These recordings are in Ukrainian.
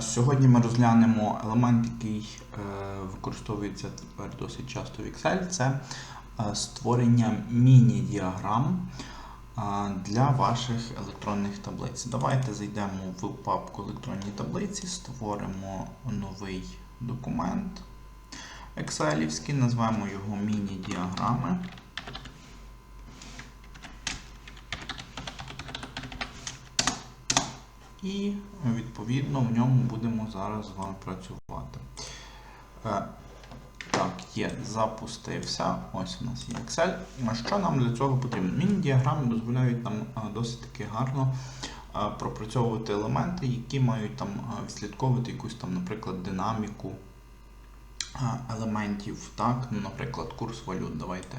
Сьогодні ми розглянемо елемент, який е, використовується тепер досить часто в Excel. Це е, створення міні-діаграм е, для ваших електронних таблиць. Давайте зайдемо в папку електронні таблиці, створимо новий документ Excelівський, назвемо його міні-діаграми. І відповідно в ньому будемо зараз з вами працювати. Е, Так, є, запустився. Ось у нас є Excel. Що нам для цього потрібно? Міні-діаграми дозволяють нам е, досить таки гарно е, пропрацьовувати елементи, які мають там відслідковувати якусь там, наприклад, динаміку елементів. Так? Ну, Наприклад, курс валют. Давайте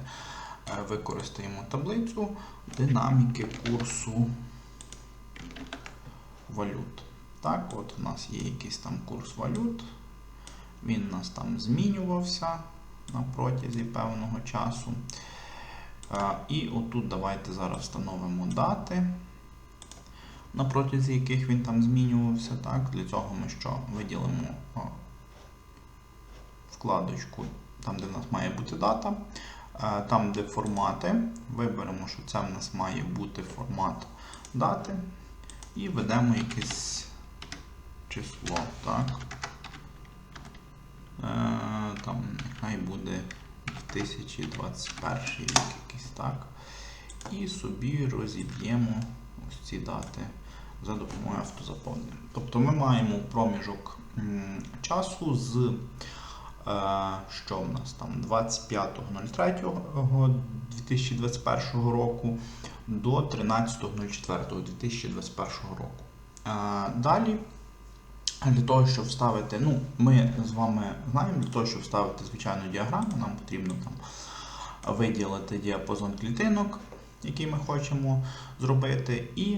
використаємо таблицю динаміки курсу валют. Так, от у нас є якийсь там курс валют. Він у нас там змінювався на протязі певного часу. Е, І отут давайте зараз встановимо дати, на протязі яких він там змінювався. Так, Для цього ми що виділимо вкладочку, там, де в нас має бути дата. Е, Там, де формати, виберемо, що це в нас має бути формат дати. І ведемо якесь число, так. Е, там нехай буде 2021 рік якийсь так. І собі розіб'ємо ось ці дати за допомогою автозаповнення. Тобто ми маємо проміжок часу з е, що в нас там 25.03.2021 року до 13.04.2021 року. Е, Далі, для того, щоб вставити, ну, ми з вами знаємо, для того, щоб вставити звичайну діаграму, нам потрібно там виділити діапазон клітинок, який ми хочемо зробити, і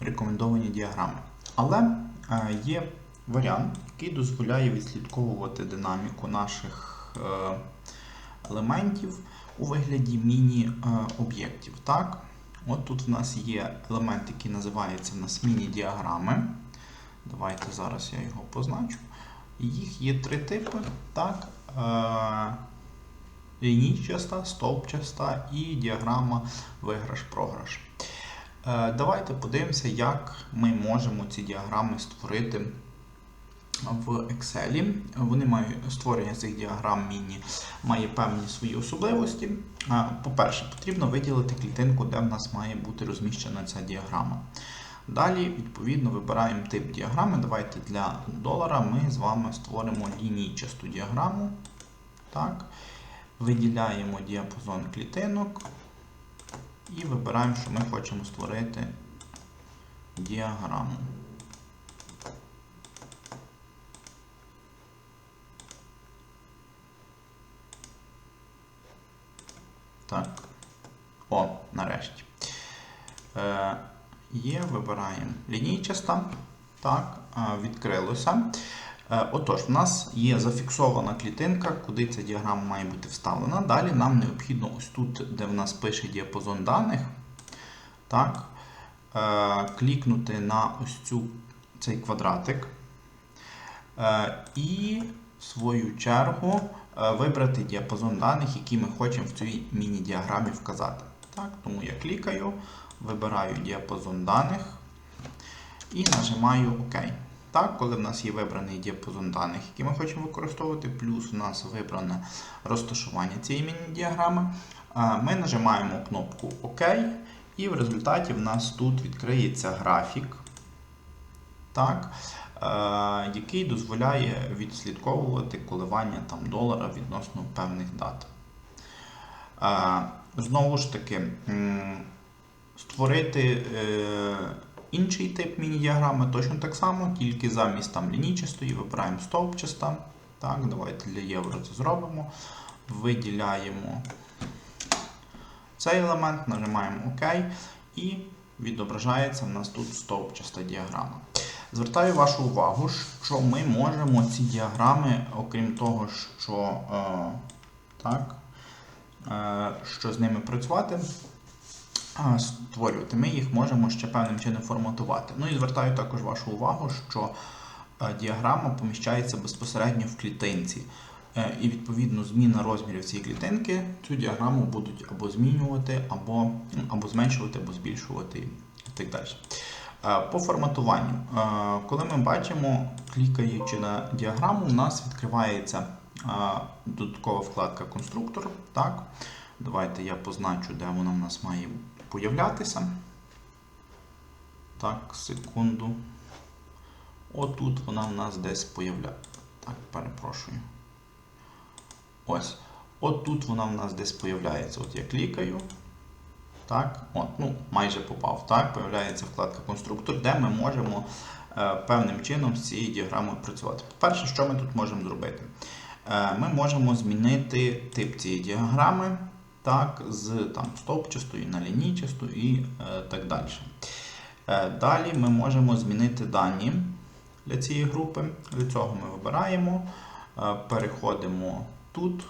рекомендовані діаграми. Але е, є варіант, який дозволяє відслідковувати динаміку наших е, елементів у вигляді міні-об'єктів. Так? От тут в нас є елемент, який називається в нас міні-діаграми. Давайте зараз я його позначу. Їх є три типи. Так? Е, лінійчаста, стовпчаста і діаграма виграш-програш. Е, давайте подивимося, як ми можемо ці діаграми створити в Excel. Вони мають створення цих діаграм міні має певні свої особливості. По-перше, потрібно виділити клітинку, де в нас має бути розміщена ця діаграма. Далі, відповідно, вибираємо тип діаграми. Давайте для долара ми з вами створимо лінійчасту діаграму. Так. Виділяємо діапазон клітинок і вибираємо, що ми хочемо створити діаграму. Так. О, нарешті. Е, Є, вибираємо лінійчаста. Так, відкрилося. Е, Отож, в нас є зафіксована клітинка, куди ця діаграма має бути вставлена. Далі нам необхідно ось тут, де в нас пише діапазон даних, так, е, клікнути на ось цю, цей квадратик. Е, І свою чергу е, вибрати діапазон даних, які ми хочемо в цій міні-діаграмі вказати. Так, Тому я клікаю, вибираю діапазон даних і нажимаю ОК. Так, коли в нас є вибраний діапазон даних, який ми хочемо використовувати, плюс у нас вибране розташування цієї міні-діаграми, е, ми нажимаємо кнопку ОК, і в результаті в нас тут відкриється графік, так, е, який дозволяє відслідковувати коливання там, долара відносно певних дат. Е, Знову ж таки, створити е, інший тип міні-діаграми точно так само, тільки замість там лінійчастої вибираємо стовпчаста. Так, давайте для євро це зробимо. Виділяємо цей елемент, нажимаємо ОК і відображається в нас тут стовпчаста діаграма. Звертаю вашу увагу, що ми можемо ці діаграми, окрім того, що, е, так, е, що з ними працювати, створювати. Ми їх можемо ще певним чином форматувати. Ну і звертаю також вашу увагу, що е, діаграма поміщається безпосередньо в клітинці. І відповідно зміна розмірів цієї клітинки цю діаграму будуть або змінювати, або, ну, або зменшувати, або збільшувати і так далі. Е, По форматуванню. Е, Коли ми бачимо, клікаючи на діаграму, у нас відкривається е, додаткова вкладка конструктор. Так? Давайте я позначу, де вона в нас має появлятися. Так, секунду. Отут вона в нас десь появляється. Так, перепрошую. Ось. От тут вона в нас десь появляється. От я клікаю. Так, от, ну, майже попав. Так, появляється вкладка конструктор, де ми можемо е, певним чином з цією діаграмою працювати. Перше, що ми тут можемо зробити? Е, ми можемо змінити тип цієї діаграми так, з там, стовпчастої на лінійчасту і е, так далі. Е, далі ми можемо змінити дані для цієї групи. Для цього ми вибираємо, е, переходимо тут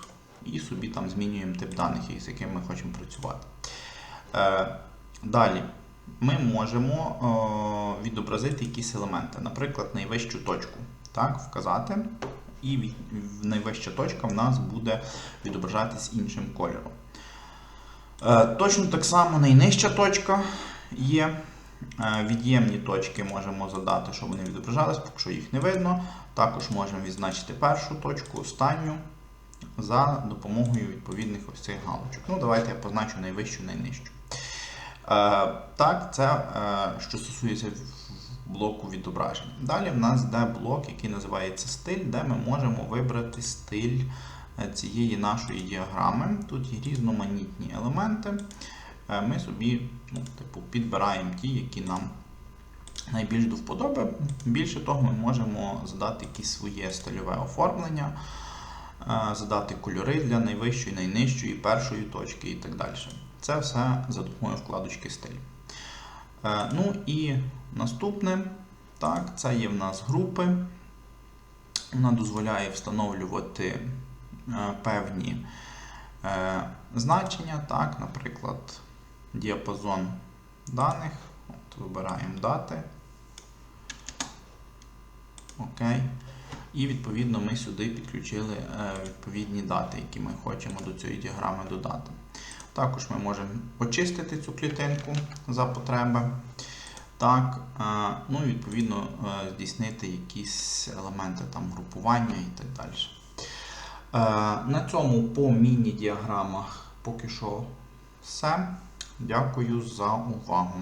і собі там змінюємо тип даних, з яким ми хочемо працювати. Е, Далі ми можемо е, відобразити якісь елементи, наприклад, найвищу точку. Так, вказати, і найвища точка в нас буде відображатись іншим кольором. Е, Точно так само найнижча точка є. Від'ємні точки можемо задати, щоб вони відображались, поки що їх не видно. Також можемо відзначити першу точку, останню за допомогою відповідних ось цих галочок. Ну, давайте я позначу найвищу, найнижчу. Е, так, це е, що стосується блоку відображення. Далі в нас йде блок, який називається стиль, де ми можемо вибрати стиль е, цієї нашої діаграми. Тут є різноманітні елементи. Ми собі ну, типу, підбираємо ті, які нам найбільш до вподоби. Більше того, ми можемо задати якісь своє стильове оформлення, задати кольори для найвищої, найнижчої, першої точки і так далі. Це все за допомогою вкладочки стиль. Е, Ну і наступне, так, це є в нас групи. Вона дозволяє встановлювати е, певні е, значення, так, наприклад, діапазон даних. От, вибираємо дати. Окей. І відповідно ми сюди підключили відповідні дати, які ми хочемо до цієї діаграми додати. Також ми можемо очистити цю клітинку за потреби. Так, е, ну і відповідно е, здійснити якісь елементи там групування і так далі. Е, На цьому по міні-діаграмах поки що все. Дякую за увагу.